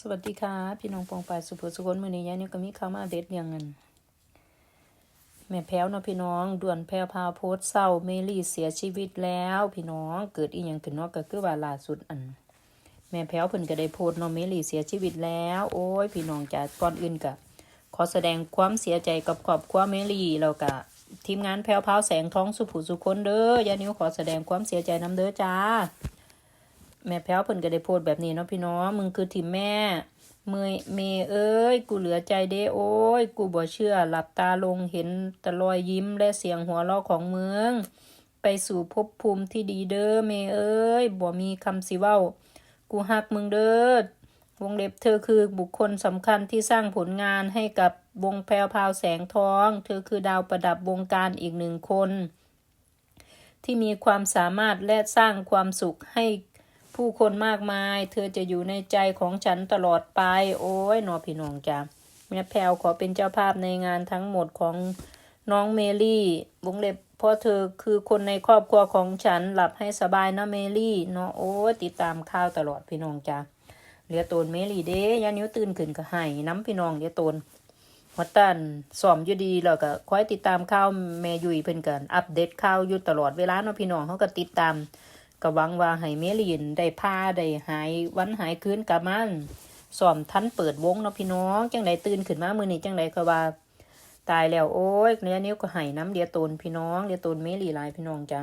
สวัสดีค่ะพี่น้องปองปายสุภสุคนมือนี้ยายนี่ก็มีข่าวมาเด็ดเรื่องเงินแม่แพ้วเนาะพี่น้องด่วนแพ้วพาโพสเศร้าเมลี่เสียชีวิตแล้ว พี่น้องเกิดอีหยังขึ้นเนาะก็คือว่าล่าสุดอัน แม่แพ้วเพิ่นก็ได้โพสเนาะเมลี่เสียชีวิตแล้ว โอ้ย พี่น้องจาก่อนอื่นก็ขอแสดงความเสียใจกับครอบครัวเมลี่แล้วก็ทีมงานแพ้วพาวแสงท้องสุภสุคนเด้อยายนิ้วขอแสดงความเสียใจนํเด้อจ้า แม่แพ้วเพิ่นก็ได้โพสแบบนี้เนาะพี่น้องมึงคือทีมแม่เมยเมเอ้ย กูเหลือใจเด้โอ้ย กูบ่เชื่อ หลับตาลงเห็นแตะรอยยิ้มและเสียงหัวเราะของเมึงไปสู่ภพภูมิที่ดีเด้อเมเอ้ยบ่มีคำสิเว้า กูฮักมึงเด้อวงเล็บเธอคือบุคคลสำคัญที่สร้างผลงานให้กับวงแพรวพาวแสงทอง เธอคือดาวประดับวงการอีกหนึ่งคน ที่มีความสามารถและสร้างความสุขให้ ผู้คนมากมาย เธอจะอยู่ในใจของฉันตลอดไป โอ้ยนอพี่น้องจ้ะแม่แพรวขอเป็นเจ้าภาพในงานทั้งหมดของน้องเมลี่วงเล็บเพราะเธอคือคนในครอบครัวของฉันหลับให้สบายนะเมลี่เนาะโอ้ติดตามข่าวตลอดพี่น้องจ้ะเหลือตนเมลี่เด้ยานิ้วตื่นขึ้นก็ให้น้ำพี่น้องเหลือตนวัดตันสอมอยู่ดีแล้วก็คอยติดตามข่าวแม่ยุยเพิ่นกันอัปเดตข่าวอยู่ตลอดเวลาเนาะพี่น้องเขาก็ติดตาม ก็หวังว่าให้เมลีนได้พาได้หายวันหายคืนกับมันสอมทันเปิดวงเนาะพี่น้องจังไดตื่นขึ้นมามือนี้จังไดก็ว่า ตายแล้วโอ้ยเนื้อนิ้วก็ให้น้ำเดียตนพี่น้องเดียตนเมลีลายพี่น้องจ้ะ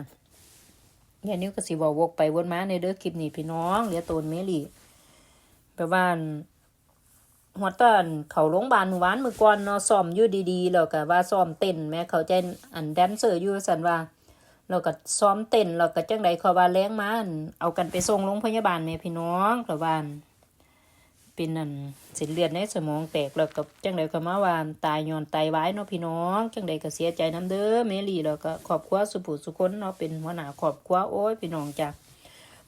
เนี่ยนิ้วก็สิเว้าวกไปวนมาในเด้อคลิปนี้พี่น้องเดียตนเมลีแปลว่าหัวตอนเขาโรงพยาบาลเมื่อวานเมื่อก่อนเนาะซ้อมอยู่ดีๆแล้วก็ว่าซ้อมเต้นแม่เขาใจอันแดนเซอร์อยู่สันว่า แล้วก็ซ้อมเต้นแล้วก็จังใดขาว่าแรงมันเอากันไปส่งโรงพยาบาลแม่พี่น้องกระวาอันเป็นนั่นเส้นเลือดในสมองแตกแล้วก็จังใดขามาว่าตายย้อนไตวายเนาะพี่น้องจังใดก็เสียใจน้ำเด้อเมลี่แล้วก็ครอบครัวสุภูสุคนเนาะเป็นหัวหน้าครอบครัวโอ้ยพี่น้องจ้ะ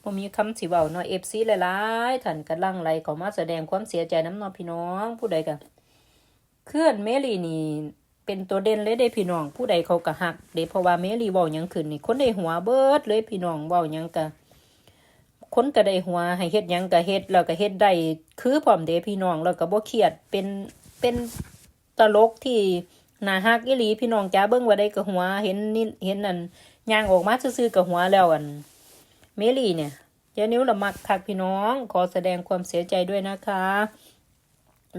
บ่มีคำสิเว้าเนาะ FC หลายๆท่านกำลังไหลเข้ามาแสดงความเสียใจน้ำเนาะพี่น้องผู้ใดก็เคลื่อนเมลีนี่ เป็นตัวเด่นเลยเด้พี่น้อง ผู้ใดเขาก็ฮักเด้เพราะว่าเมลีเว้ายังขึ้นนี่คนได้หัวเบิดเลยพี่น้องเว้ายังก็คนก็ได้หัวให้เฮ็ดยังก็เฮ็ดแล้วก็เฮ็ดได้คือพร้อมเด้พี่น้องแล้วก็บ่เครียดเป็นเป็นตลกที่น่าฮักอีหลีพี่น้องจ้าเบิ่งว่าได้ก็หัว เห็นนี่เห็นนั่นย่างออกมาซื่อๆก็หัวแล้วอัน เมลีเนี่ยยานิ้วละมักคักพี่น้อง ขอแสดงความเสียใจด้วยนะคะ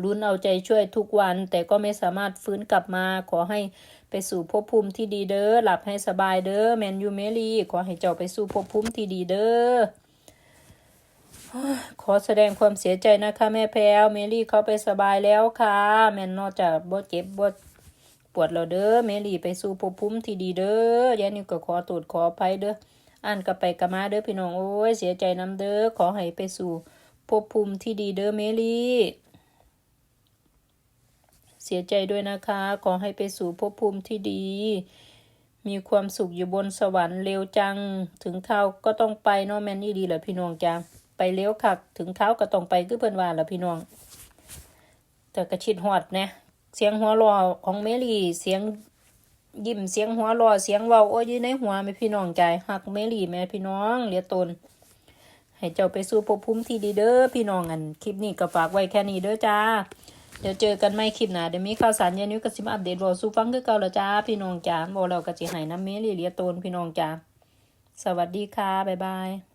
ลุ้นเอาใจช่วยทุกวัน แต่ก็ไม่สามารถฟื้นกลับมา ขอให้ไปสู่ภพภูมิที่ดีเด้อหลับให้สบายเด้อแมนยูเมลี่ขอให้เจ้าไปสู่ภพภูมิที่ดีเด้อขอแสดงความเสียใจนะคะแม่แพรวเมลี่เขาไปสบายแล้วค่ะ แมนนอกจากบ่เจ็บบ่ปวดแล้วเด้อเมลี่ไปสู่ภพภูมิที่ดีเด้อยานิวก็ขอตรวจขออภัยเด้ออ่านกลับไปกลับมาเด้อพี่น้องโอ้ยเสียใจน้ำเด้อขอให้ไปสู่ภพภูมิที่ดีเด้อเมลี่ เสียใจด้วยนะคะ ขอให้ไปสู่ภพภูมิที่ดี มีความสุขอยู่บนสวรรค์เร็วจัง ถึงเท้าก็ต้องไปเนาะแมนนี่ดีแหละพี่น้องจ้าไปเร็วคักถึงเท้าก็ต้องไปคือเพิ่นว่าแหละพี่น้อง แต่กระชิดหอดนะเสียงหัวราะของเมลี่เสียงยิ้มเสียงหัวรอเสียงเว้าโอ้ยอยู่ในหัวแม่พี่น้องใจหักเมลี่แม่พี่น้องเหลียตน ให้เจ้าไปสู่ภพภูมิที่ดีเด้อพี่น้องอัน คลิปนี้ก็ฝากไว้แค่นี้เด้อจ้า เดี๋ยวเจอกันไม่คลิปหนาเดี๋ยวมีข่าวสารยานิ้วกระซิบอัปเดตรอสู้ฟังคือเก่าแล้วจ้าพี่น้องจ้าบอกเราก็สิให้น้ำเมลี่เลียตนพี่น้องจ้าสวัสดีค่ะบ๊ายบาย